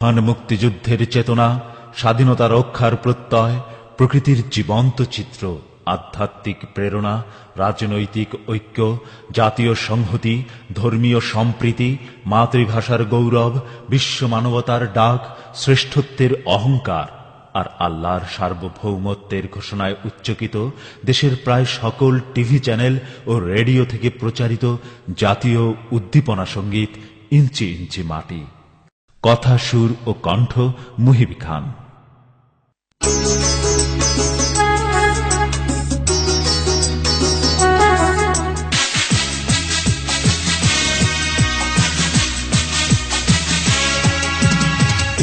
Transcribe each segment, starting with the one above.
মহান মুক্তিযুদ্ধের চেতনা, স্বাধীনতা রক্ষার প্রত্যয়, প্রকৃতির জীবন্ত চিত্র, আধ্যাত্মিক প্রেরণা, রাজনৈতিক ঐক্য, জাতীয় সংহতি, ধর্মীয় সম্প্রীতি, মাতৃভাষার গৌরব, বিশ্ব মানবতার ডাক, শ্রেষ্ঠত্বের অহংকার আর আল্লাহর সার্বভৌমত্বের ঘোষণায় উচ্চকিত দেশের প্রায় সকল টিভি চ্যানেল ও রেডিও থেকে প্রচারিত জাতীয় উদ্দীপনা সংগীত ইঞ্চি ইঞ্চি মাটি। কথা, সুর ও কণ্ঠ মুহিব খান।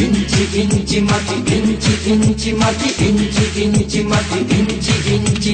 ইঞ্চি ইঞ্চি মাটি, ইঞ্চি ইঞ্চি মাটি, ইঞ্চি ইঞ্চি মাটি, ইঞ্চি ইঞ্চি।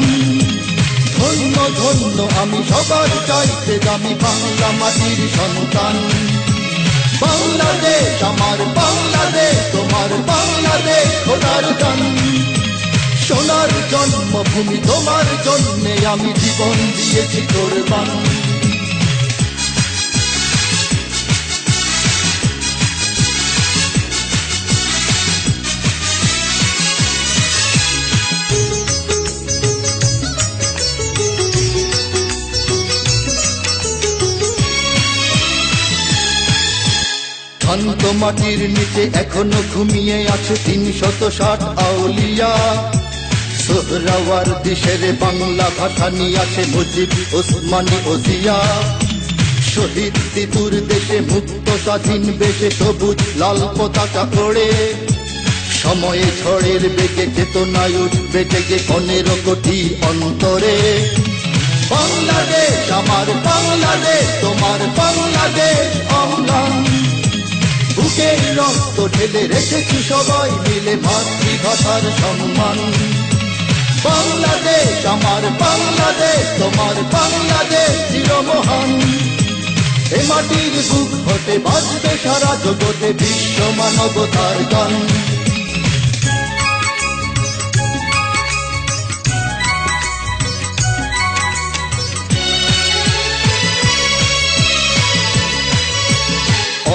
ধন্য আমি সবার চাইতে দামি বাংলা মাটির সন্তান। বাংলাদেশ আমার বাংলাদেশ, তোমার বাংলাদেশ খোদার দান। সোনার জন্মভূমি তোমার জন্যে আমি জীবন দিয়েছি কোরবান। শান্ত মাটির নিচে এখনও ঘুমিয়ে আছে তিন শত ষাট আউলিয়া। সোহরাওয়ার দেশের বাংলা ভাষা নিয়ে আছে মুজিব, ওসমানী ওসিয়া শহীদ তিতুর দেশে মুক্ত স্বাধীন বেশে সবুজ লাল পতাকা পড়ে সময়ে ঝড়ের বেগে চেতনায় উঠবে জেগে পনেরো কোটি অন্তরে। বাংলাদেশ, আমার বাংলাদেশ, তোমার বাংলাদেশ রক্ত ঢেলে রেখেছি সবাই মিলে মাতৃভাষার সম্মান। বাংলাদেশ, আমার বাংলাদেশ, তোমার বাংলাদেশ চিরমহান। এ মাটির বুক হতে বাঁচবে সারা জগতে বিশ্ব মানবতার গান।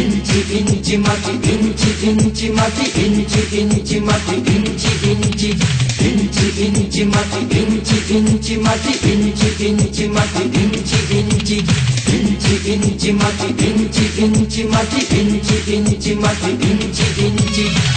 ইঞ্চি ইঞ্চি মাটি ইঞ্চি ইঞ্চি মাটি ইঞ্চি ইঞ্চি মাটি ইঞ্চি ইঞ্চি ইঞ্চি ইঞ্চি মাটি ইঞ্চি ইঞ্চি মাটি ইঞ্চি ইঞ্চি মাটি ইঞ্চি ইঞ্চি ইঞ্চি ইঞ্চি মাটি ইঞ্চি ইঞ্চি মাটি ইঞ্চি ইঞ্চি মাটি ইঞ্চি ইঞ্চি